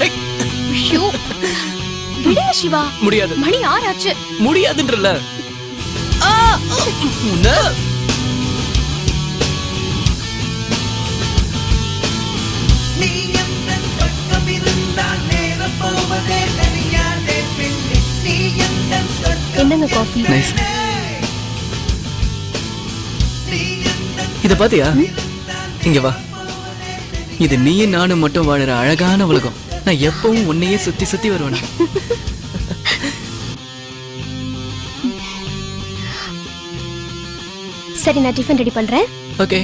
ஐயோ விடுங்க சிவா? முடியாது. மணி ஆறாச்சு. முடியாதுன்றல ஆ! உன்னை நீ எந்தன் பக்கம் இருந்தால் நேரம் போவதே தெரியாதே பெண்ணே. நீ எந்தன் சொர்க்கம் என்னங்க காஃபி நைஸ் இத பாத்தியா? இங்க வா. இது நீயும் நானும் மட்டும் வாழுற அழகான உலகம். நான் எப்பவும் உன்னையே சுத்தி சுத்தி வருவேன்? சரி நான் டிஃபன் ரெடி பண்றேன். ஓகே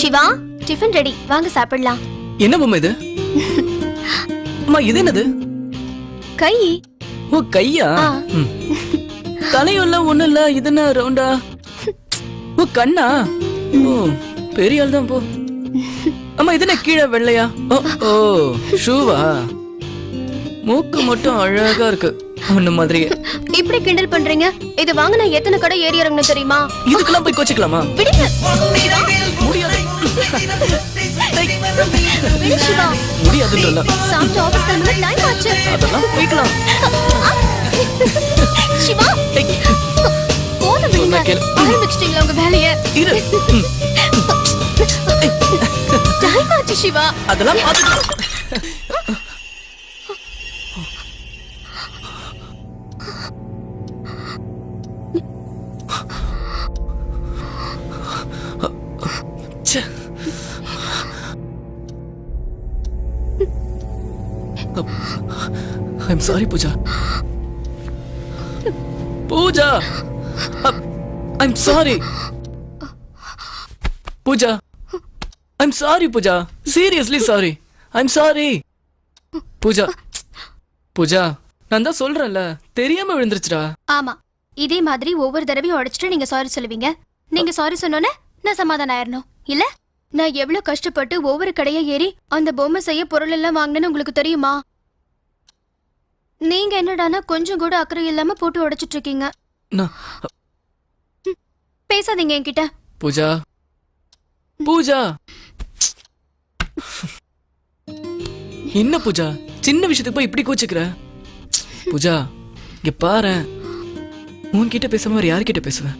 சிவா? டிஃபன் ரெடி வாங்க சாப்பிடலாம். என்ன பொம்மை இது? அம்மா இது என்னது? கை. ஓ கையா? ஆ. ம். தலையும் இல்ல ஒண்ணும் இல்ல இது என்ன ரவுண்டா? ஓ கண்ணா? ஓ பெரிய ஆள் தான் போ. அம்மா இது என்ன கீழே வெள்ளையா? ஓ ஓ ஷூவா? மூக்கு மட்டும் அழகா இருக்கு. ஒண்ணு மாதிரியே. இப்படி கிண்டல் பண்றீங்க? இது வாங்க நான் எத்தனை கடை ஏறி இறங்கணும் தெரியுமா? இதுக்கெல்லாம் போய் கோச்சிக்கலாமா? விடுங்க. முடியாது விடு சிவா முடியாதுன்றல சாப்பிட்டு ஆபீஸ் கிளம்புங்க டைம் ஆச்சு அதெல்லாம் போய்க்கலாம் சிவா போன விடுங்க. ஆரம்பிச்சிட்டீங்களா உங்க வேலைய இரு டைம் ஆச்சு சிவா அதெல்லாம் பாத்துக்கலாம் sorry Pooja Pooja I'm sorry Pooja I'm sorry Pooja seriously sorry I'm sorry Pooja Pooja நான் தான் சொல்றேன்ல. தெரியாம விழுந்துருச்சுடா. ஆமா. இதே மாதிரி ஒவ்வொரு தடவையும் உடைச்சிட்டு நீங்க சாரி சொல்லுவீங்க. நீங்க சாரி சொன்னோன்னே நான் சமாதானம் ஆயிரணும். இல்ல? நான் எவ்வளவு கஷ்டப்பட்டு ஒவ்வொரு கடையை ஏறி அந்த பொம்மை செய்ய பொருள் எல்லாம் வாங்கினேன்னு உங்களுக்கு தெரியுமா? நீங்க என்னடானா கொஞ்சம் கூட அக்கறை இல்லாம போட்டு உடைச்சிட்டு இருக்கீங்க பேசாதீங்க என்கிட்ட. பூஜா. பூஜா. என்ன பூஜா? சின்ன விஷயத்துக்கு போய் இப்படி கோச்சுக்கிற? பூஜா இங்க பாரு. உன்கிட்ட பேசாம வேற யார்கிட்ட பேசுவேன்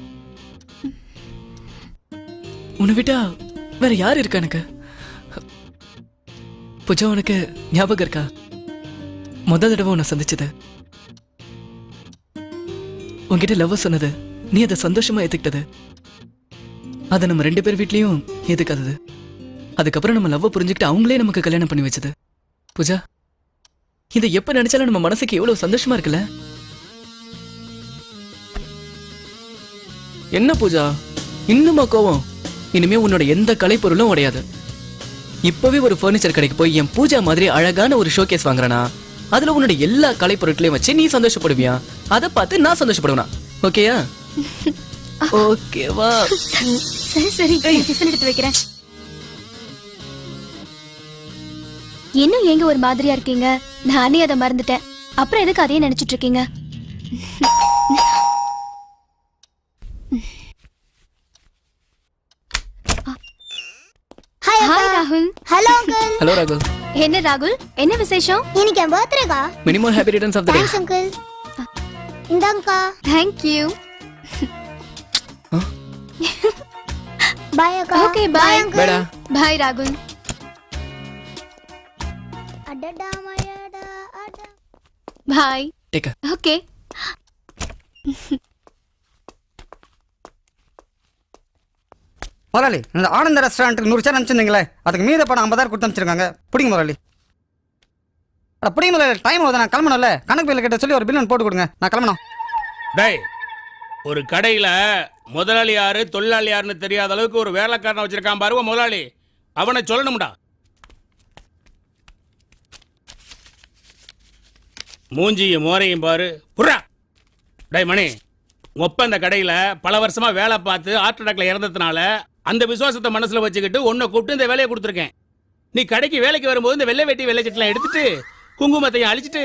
உன்னை விட்டா வேற யார் இருக்கா எனக்கு? பூஜா உனக்கு ஞாபகம் இருக்கா? முதல் தடவை உன்னை சந்திச்சது. உன்கிட்ட லவ் சொன்னது நீ அதை சந்தோஷமா ஏத்துக்கிட்டது. அதை நம்ம ரெண்டு பேர் வீட்லயும் ஏத்துக்காதது. அதுக்கப்புறம் நம்ம லவ் புரிஞ்சுக்கிட்டு அவங்களே நமக்கு கல்யாணம் பண்ணி வச்சது. பூஜா இதை எப்ப நினைச்சாலும் நம்ம மனசுக்கு எவ்வளவு சந்தோஷமா இருக்குல்ல? என்ன பூஜா? இன்னுமா கோவம்? இனிமே உன்னோட எந்த கலைப்பொருளும் உடையாது. இப்பவே ஒரு ஃபர்னிச்சர் கடைக்கு போய் என் பூஜா மாதிரி அழகான ஒரு ஷோகேஸ் வாங்குறேனா? அதுல உன்னோட எல்லா கலைப்பொருட்களையும் வச்சு நீ சந்தோஷப்படுவியா? அதை பார்த்து நான் சந்தோஷப்படுவேனா? ஓகேயா ஓகேவா சரி சரி. டிஃபன் எடுத்து வைக்கிறேன். இன்னும் ஏங்க ஒரு மாதிரியா இருக்கீங்க? நானே அதை மறந்துட்டேன். அப்புறம் எதுக்கு அதையே நினைச்சிட்டு இருக்கீங்க? ஹாய் ஹாய் ராகுல் ஹலோ அங்கிள் ஹலோ ராகுல் என்ன ராகுல்? என்ன விசேஷம்? இன்னைக்கு என் பர்த்டேக்கா? Many many happy returns of the day thanks uncle இந்தாங்கக்கா. தேங்க் யூ பாய் அக்கா. ஓகே பாய் பேடா பாய் ராகுல். அடடா மயடா அடா பாய் டேக் ஓகே முதலாளி இந்த ஆனந்த ரெஸ்டாரண்ட்டுக்கு நூறு சேர் அனுப்பிச்சிருந்தீங்களே அதுக்கு மீத பணம் ஐம்பதாயிரம் கொடுத்து அனுப்பிச்சிருக்காங்க. பிடிங்க முதலாளி அப்படியே டைம் ஆகுது நான் கிளம்பணும்ல. கணக்கு பில்ல கிட்ட சொல்லி ஒரு பில்லு போட்டு கொடுங்க நான் கிளம்பணும். டேய் ஒரு கடையில முதலாளி யாரு தொழிலாளி யாருன்னு தெரியாத அளவுக்கு ஒரு வேலைக்காரனை வச்சிருக்கான் பாருவ முதலாளி. அவனை சொல்லணும்டா. மூஞ்சியும் மோரையும் பாரு புறா டேய் மணி ஒப்ப இந்த பல வருஷமாக வேலை பார்த்து ஹார்ட் அட்டாக்ல இறந்ததுனால அந்த விசுவாசத்தை மனசுல வச்சுக்கிட்டு உன்னை கூப்பிட்டு இந்த வேலையை கொடுத்துருக்கேன். நீ கடைக்கு வேலைக்கு வரும்போது இந்த வெள்ளை வெட்டி வெள்ளை சட்டெல்லாம் எடுத்துட்டு குங்குமத்தையும் அழிச்சிட்டு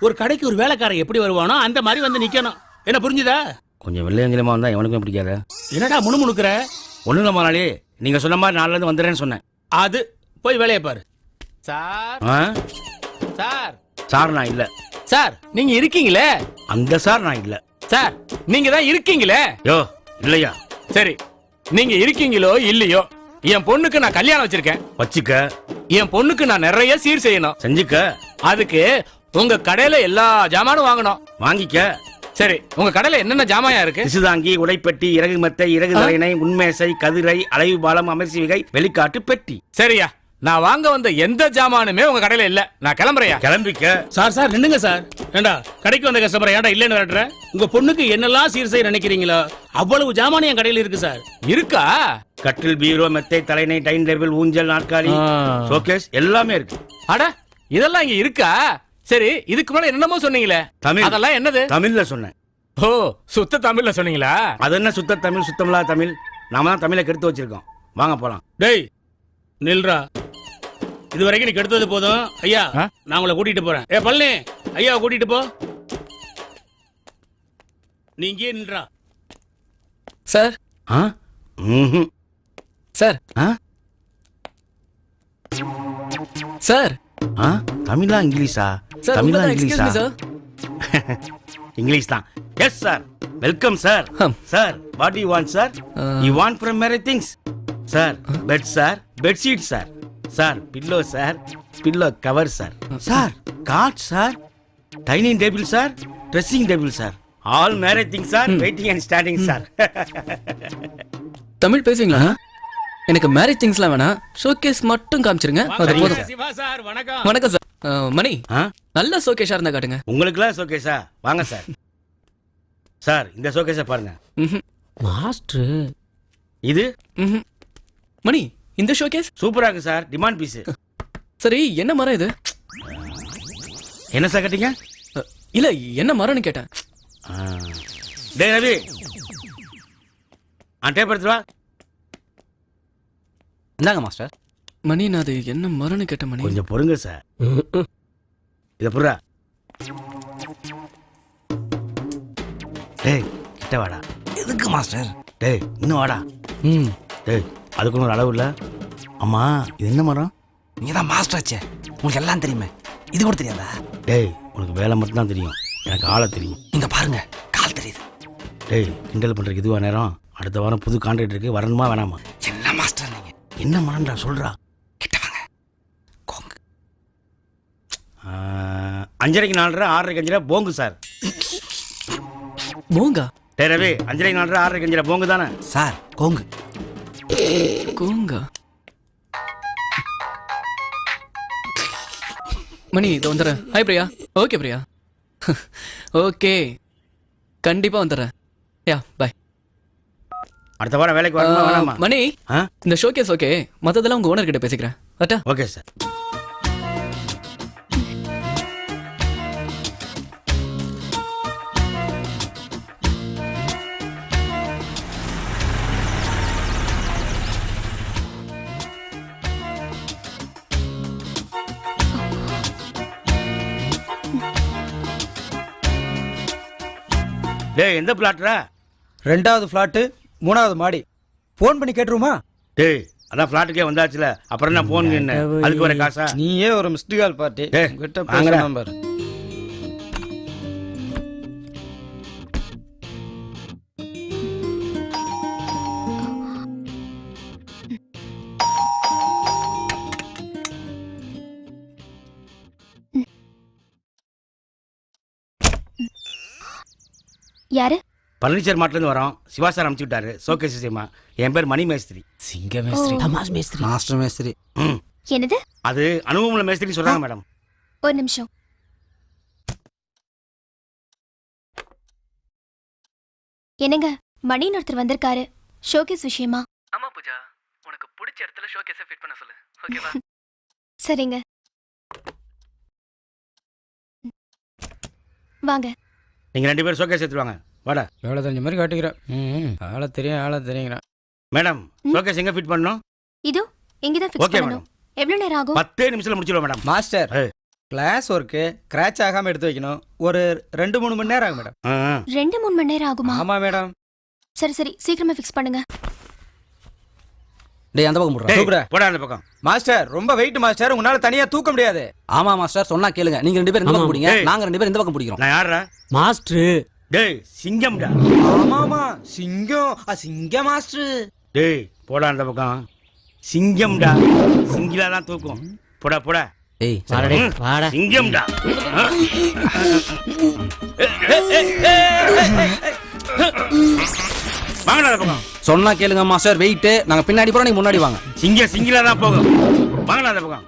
ஒரு கடைக்கு ஒரு வேலைக்காரன் எப்படி வருவானோ அந்த மாதிரி வந்து நிக்கணும். என்ன புரிஞ்சுதா? கொஞ்சம் வெள்ளையங்கிலமா வந்தா எவனுக்கும் பிடிக்காத. என்னடா முணுமுணுக்கிற? இல்ல முதலாளி நீங்க சொன்ன மாதிரி நாளில இருந்து வந்துடுறேன்னு சொன்னேன். அது போய் வேலையை பாரு. சார். ஆ? சார். சார் நான் இல்ல. சார் நீங்க இருக்கீங்களே? அந்த சார் நான் இல்ல. சார் நீங்க தான் இருக்கீங்களே? யோ இல்லையா? சரி. நீங்க இருக்கீங்களோ இல்லையோ என் பொண்ணுக்கு நான் கல்யாணம் வச்சிருக்கேன். வச்சுக்க. என் பொண்ணுக்கு நான் நிறைய சீர் செய்யணும். செஞ்சுக்க. அதுக்கு உங்க கடையில எல்லா ஜாமானும் வாங்கணும். வாங்கிக்க. சரி உங்க கடையில என்னென்ன ஜாமாயா இருக்கு? திசுதாங்கி உடைப்பெட்டி இறகு மெத்தை இறகு தலையணை உண்மேசை கதிரை அலைவு பாலம் அமர்சி விகை வெளிக்காட்டு பெட்டி. சரியா. நான் வாங்க வந்த எந்த ஜாமானுமே உங்க கடையில இல்ல. நான் கிளம்புறையா கிளம்பிக்க. சார் சார் நின்னுங்க சார். ஏண்டா கடைக்கு வந்த கஸ்டமர் ஏன்டா இல்லைன்னு விரட்டுற? உங்க பொண்ணுக்கு என்னெல்லாம் சீர் செய்ய நினைக்கிறீங்களோ அவ்வளவு ஜாமான் என் கடையில இருக்கு சார். இருக்கா? கட்டில் பீரோ மெத்தை தலையணை டைன் டேபிள் ஊஞ்சல் நாற்காலி. ஷோகேஸ் எல்லாமே இருக்கு. அட இதெல்லாம் இங்க இருக்கா? சரி இதுக்கு முன்னாடி என்னமோ சொன்னீங்களே. தமிழ். அதெல்லாம் என்னது? தமிழ்ல சொன்னேன். ஓ சுத்த தமிழ்ல சொன்னீங்களா? அது என்ன சுத்த தமிழ் சுத்தமில்லா தமிழ்? நாம தான் தமிழை கெடுத்து வச்சிருக்கோம். வாங்க போலாம். டேய் நில்றா. இது வரைக்கும் நீ கெடுத்தது போதும். ஐயா? நான் உங்களை கூட்டிட்டு போறேன். ஏ பழனி ஐயா கூட்டிட்டு போ. நீ இங்கேயே நின்றா சார். ஆ? சார். ஆ? சார். ஆ? தமிழா இங்கிலீஷா? சார் தமிழா இங்கிலீஷா? சார் இங்கிலீஷ் தான். Yes sir welcome sir. Sir what you want sir you want from marry things sir bed sir bedsheet sir sir pillow sir pillow cover sir sir cot sir dining table sir dressing table sir all marriage things sir waiting and standing sir Tamil பேசுவீங்களா? எனக்கு marriage திங்ஸ்லாம் வேணாம். Showcase மட்டும் காமிச்சிருங்க. அது போதும். வணக்கம். வணக்கம் sir மணி ஆ? நல்ல ஷோகேஷா இருந்தா காட்டுங்க. உங்களுக்குலாம் ஷோகேஸா வாங்க சார். சார் இந்த ஷோகேஸை பாருங்க. மாஸ்டர். இது? ம்ஹும். மணி இந்த ஷோகேஸ் சூப்பரா இருக்கு சார் டிமாண்ட் பீஸ் சரி என்ன மரம் இது? என்ன சார் கேட்டீங்க? இல்ல என்ன மரம்னு கேட்டேன். டேய் ரவி. ஆ டேப் எடுத்து வா. இந்தாங்க மாஸ்டர். மணி நான் அது என்ன மரம்னு கேட்டேன் மணி? கொஞ்சம் பொறுங்க சார். இத புறா டேய் கிட்ட வாடா. எதுக்கு மாஸ்டர் டேய் இன்னும் வாடா. ம். டேய் அதுக்கு ஒரு அளவு இல்ல. அம்மா இது என்ன மரம்? நீ தான் மாஸ்டர் ஆச்சே. உங்களுக்கு எல்லாம் தெரியுமே. இது கூட தெரியாதா? டேய் உனக்கு வேலை மட்டும் தான் தெரியும். எனக்கு ஆளை தெரியும். இங்க பாருங்க கால் தெரியுது. டேய் கிண்டல் பண்றதுக்கு இதுவா நேரம்? அடுத்த வாரம் புது கான்ட்ராக்ட் இருக்கு வரணுமா வேணாமா? என்ன மாஸ்டர் நீங்க? என்ன மரம்டா சொல்றா கிட்ட வாங்க கோங்கு ஆ, அஞ்சரைக்கு நாலரை ஆறரைக்கு அஞ்சரை போங்கு சார். போங்கா? டேய் ரவி அஞ்சரைக்கு நாலரை ஆறரைக்கு அஞ்சரை போங்கு தானே? சார் கோங்கு கோங்கா மணி இதோ வந்துடுறேன். Hi Priya. Okay Priya. Okay கண்டிப்பா வந்துடுறேன். யா பாய் அடுத்த வாரம் வேலைக்கு வரணுமா வேணாமா? மணி ஆ? இந்த ஷோகேஸ் ஓகே மத்ததெல்லாம் உங்க ஓனர் கிட்ட பேசிக்கிறேன். அட்டா ஓகே சார் டேய் எந்த பிளாட்ரா ரெண்டாவது ஃப்ளாட்டு மூணாவது மாடி. ஃபோன் பண்ணி கேட்டுருமா டேய் அதான் ஃப்ளாட்டுக்கே வந்தாச்சுல. அப்புறம் என்ன ஃபோன் அதுக்கு வர காசா? நீயே ஒரு மிஸ்டு கால் பார்ட்டி வாங்கடா. பேச நம்பர் பழனிச்சர் மாட்டிலேருந்து வரோம். சிவா சார் அனுப்பிச்சு விட்டாரு. சோகேஷ் விஷயமா என் பேர் மணி மேஸ்திரி. சிங்க மேஸ்திரி. தமாஷ் மேஸ்திரி. மாஸ்டர் மேஸ்திரி. ம். என்னது? அது அனுபவம்ல மேஸ்திரி சொல்றாங்க மேடம். ஒரு நிமிஷம். என்னங்க மணின்னு ஒருத்தர் வந்திருக்காரு. ஷோகேஸ் விஷயமா? ஆமா பூஜா. உனக்கு பிடிச்ச இடத்துல ஷோகேஸை ஃபிட் பண்ண சொல்லு. ஓகேவா சரிங்க. வாங்க. நீங்க ரெண்டு பேரும் சோகேஷ் எடுத்துருவாங்க வாடா. வேலை தெரிஞ்ச மாதிரி காட்டிக்கிறேன் ம் ஆளை தெரியும் ஆளை தெரியுங்கிறேன் மேடம் ஷோகேஸ் எங்க ஃபிட் பண்ணணும்? இதோ ஃபிக்ஸ் ஓகே பண்ணணும். எவ்வளவு நேரம் ஆகும்? பத்தே நிமிஷத்துல முடிச்சிடுவோம் மேடம். மாஸ்டர் ஏய். கிளாஸ் ஒர்க்கு கிராச் ஆகாம எடுத்து வைக்கணும். ஒரு ரெண்டு மூணு மணி நேரம் ஆகும் மேடம். ஆ, ஆ. ரெண்டு மூணு மணி நேரம் ஆகுமா? ஆமா மேடம். சரி சரி சீக்கிரமா ஃபிக்ஸ் பண்ணுங்க. டேய் அந்த பக்கம் போடுறா. டேய். போடா அந்த பக்கம். மாஸ்டர் ரொம்ப வெயிட் மாஸ்டர். உங்களால தனியா தூக்க முடியாது. ஆமா மாஸ்டர் சொன்னா கேளுங்க. நீங்க ரெண்டு பேரும் இந்த பக்கம் பிடிங்க. நாங்க ரெண்டு பேரும் இந்த பக்கம் பிடிக்கிறோம். நான் யாரா மாஸ்டர் டேய் சிங்கம்டா. ஆமாமா சிங்கம். சிங்க மாஸ்டர். டேய் போடா அந்த பக்கம். சிங்கம்டா. சிங்கிலா தான் தூக்கும். போடா போடா. வாடா வாடா. சிங்கம்டா. ஆ? வாங்கடா பக்கம். சொன்னா கேளுங்க மாஸ்டர். வெயிட் நாங்க பின்னாடி போறோம் நீங்க முன்னாடி வாங்க. சிங்க சிங்கிலா தான் போகும். வாங்கடா அந்த பக்கம்.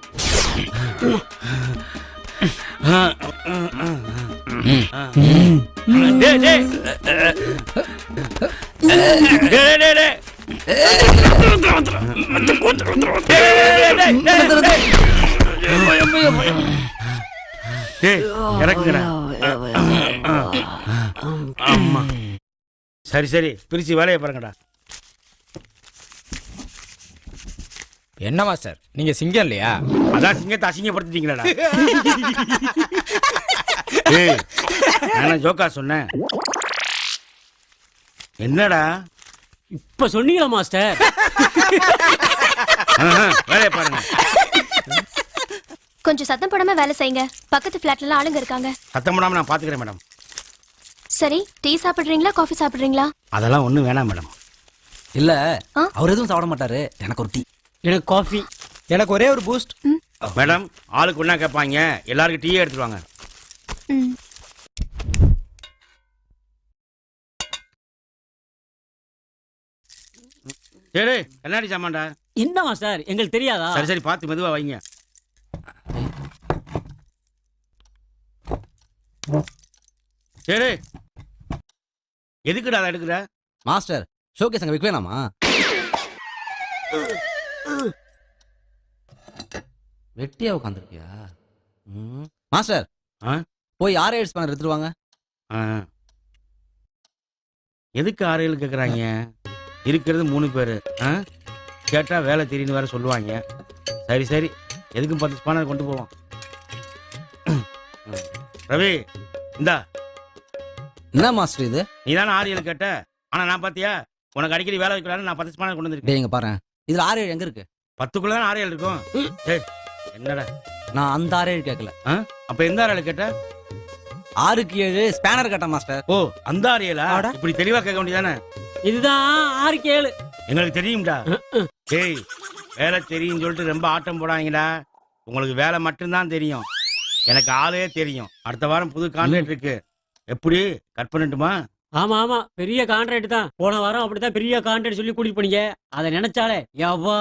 டேய் டேய் டேய். டேய் டேய் டேய் இறக்குங்கடா ஆமா. சரி சரி. பிரிச்சு வேலையை பாருங்கடா. என்ன மாஸ்டர் நீங்க சிங்கம் இல்லையா? அதான் சிங்கத்தை அசிங்கப்படுத்திட்டீங்களடா. ஏய் நான் ஜோக்கா சொன்னேன். என்னடா? இப்ப சொன்னீங்களா மாஸ்டர்? வேலையை பாருங்க. கொஞ்சம் சத்தம் போடாம வேலை செய்யுங்க. பக்கத்து ஃபிளாட்ல எல்லாம் ஆளுங்க இருக்காங்க. சத்தம் போடாம நான் பாத்துக்கிறேன் மேடம். சரி டீ சாப்பிடுறீங்களா காஃபி சாப்பிடுறீங்களா? அதெல்லாம் ஒண்ணும் வேணாம் மேடம். இல்ல? அவர் எதுவும் சாப்பிட மாட்டாரு. எனக்கு ஒரு டீ. எனக்கு காஃபி. எனக்கு ஒரே ஒரு பூஸ்ட். மேடம் ஆளுக்கு ஒண்ணா கேட்பாங்க. எல்லாருக்கும் டீயே எடுத்துட்டு வாங்க. ம். டேய், கண்ணாடி சாமான்டா. என்ன மாஸ்டர் எங்களுக்கு தெரியாதா? சரி சரி பார்த்து மெதுவா வைங்க. டேய். எதுக்குடா அதை எடுக்கிற? மாஸ்டர் ஷோகேஸ் அங்க வேணாமா வெட்டியா உட்காந்துருக்கியா மாஸ்டர் ஆ? போய் ஆறு எய்ட்ஸ் பண்ண எடுத்துட்டு வாங்க. ஆ. எதுக்கு ஆறு ஏழு கேட்குறாங்க இருக்கிறது மூணு பேர். ஆ? கேட்டால் வேலை தெரியுன்னு வேற சொல்லுவாங்க. சரி சரி. எதுக்கும் பத்து ஸ்பானர் கொண்டு போவோம்? ரவி இந்தா. என்ன மாஸ்டர் இது? நீ தானே ஏழு கேட்ட? ஆனால் நான் பார்த்தியா உனக்கு அடிக்கடி வேலை வைக்கலான்னு நான் பத்து ஸ்பானர் கொண்டு வந்திருக்கேன். டேய் இங்க பாரு இதுல ஆறு ஏழு எங்க இருக்கு? பத்துக்குள்ள தான் ஏழு இருக்கும்? டேய் என்னடா? நான் அந்த ஏழு கேட்கல ஆ? அப்போ எந்த ஆறு ஏழு கேட்ட? ஆறுக்கு ஏழு ஸ்பேனர் கேட்டேன் மாஸ்டர் ஓ அந்த ஆறு ஏழா? இப்படி தெளிவாக கேட்க வேண்டியதானே இதுதான் ஆறுக்கு ஏழு. எங்களுக்கு தெரியும்டா. டேய் வேலை தெரியும்னு சொல்லிட்டு ரொம்ப ஆட்டம் போடாங்கடா உங்களுக்கு வேலை மட்டும்தான் தெரியும். எனக்கு ஆளே தெரியும். அடுத்த வாரம் புது கான்ட்ராக்ட் இருக்கு. எப்படி? கட் பண்ணட்டுமா? ஆமா ஆமா. பெரிய கான்ட்ராக்ட் தான். போன வாரம் அப்படித்தான் பெரிய கான்ட்ராக்ட் சொல்லி கூட்டிட்டு போனீங்க. அதை நினைச்சாலே எவ்வா?